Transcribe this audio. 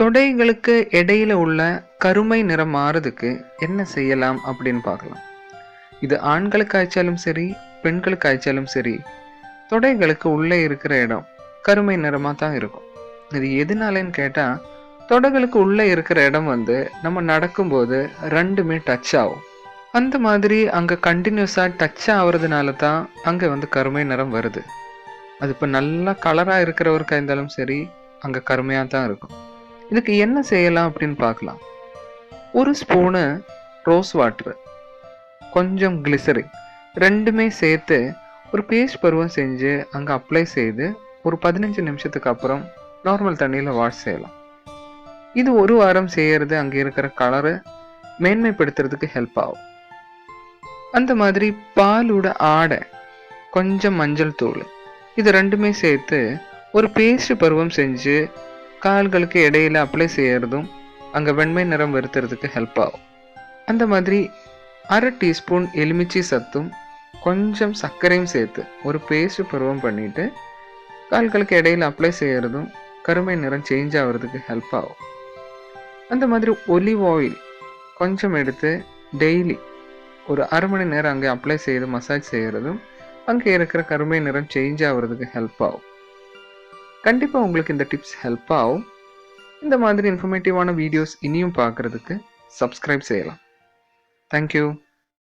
தொடைகளுக்கு இடையில உள்ள கருமை நிறம் மாறதுக்கு என்ன செய்யலாம் அப்படின்னு பார்க்கலாம். இது ஆண்களுக்கு ஆய்ச்சாலும் சரி பெண்களுக்கு ஆய்ச்சாலும் சரி தொடைகளுக்கு உள்ளே இருக்கிற இடம் கருமை நிறமாக தான் இருக்கும். இது எதுனாலேன்னு கேட்டால் தொடைகளுக்கு உள்ளே இருக்கிற இடம் வந்து நம்ம நடக்கும்போது ரெண்டுமே டச் ஆகும். அந்த மாதிரி அங்கே கண்டினியூஸாக டச் ஆகுறதுனால தான் அங்கே வந்து கருமை நிறம் வருது. அது இப்போ நல்லா கலராக இருக்கிறவருக்காக இருந்தாலும் சரி அங்கே கருமையாக தான் இருக்கும். இதுக்கு என்ன செய்யலாம் அப்படின்னு பார்க்கலாம். ஒரு ஸ்பூனு ரோஸ் வாட்ரு கொஞ்சம் கிளிசரின் ரெண்டுமே சேர்த்து ஒரு பேஸ்ட் பருவம் செஞ்சு அங்கே அப்ளை செய்து ஒரு பதினஞ்சு நிமிஷத்துக்கு அப்புறம் நார்மல் தண்ணியில் வாஷ் செய்யலாம். இது ஒரு வாரம் செய்கிறது அங்கே இருக்கிற கலரை மேன்மைப்படுத்துறதுக்கு ஹெல்ப் ஆகும். அந்த மாதிரி பாலோட ஆடை கொஞ்சம் மஞ்சள் தூள் இது ரெண்டுமே சேர்த்து ஒரு பேஸ்ட் பருவம் செஞ்சு கால்களுக்கு இடையில அப்ளை செய்யறதும் அங்கே வெண்மை நிறம் வருத்துறதுக்கு ஹெல்ப் ஆகும். அந்த மாதிரி அரை டீஸ்பூன் எலுமிச்சை சத்தும் கொஞ்சம் சர்க்கரையும் சேர்த்து ஒரு பேஸ்ட் பருவம் பண்ணிவிட்டு கால்களுக்கு இடையில அப்ளை செய்கிறதும் கருமை நிறம் சேஞ்ச் ஆகிறதுக்கு ஹெல்ப் ஆகும். அந்த மாதிரி ஒலிவ் ஆயில் கொஞ்சம் எடுத்து டெய்லி ஒரு அரை மணி நேரம் அங்கே அப்ளை செய்து மசாஜ் செய்கிறதும் அங்கே இருக்கிற கருமை நிறம் சேஞ்ச் ஆகிறதுக்கு ஹெல்ப் ஆகும். கண்டிப்பாக உங்களுக்கு இந்த டிப்ஸ் ஹெல்ப் ஆகும். இந்த மாதிரி இன்ஃபர்மேட்டிவான வீடியோஸ் இனியும் பார்க்குறதுக்கு சப்ஸ்கிரைப் செய்யலாம். தேங்க்யூ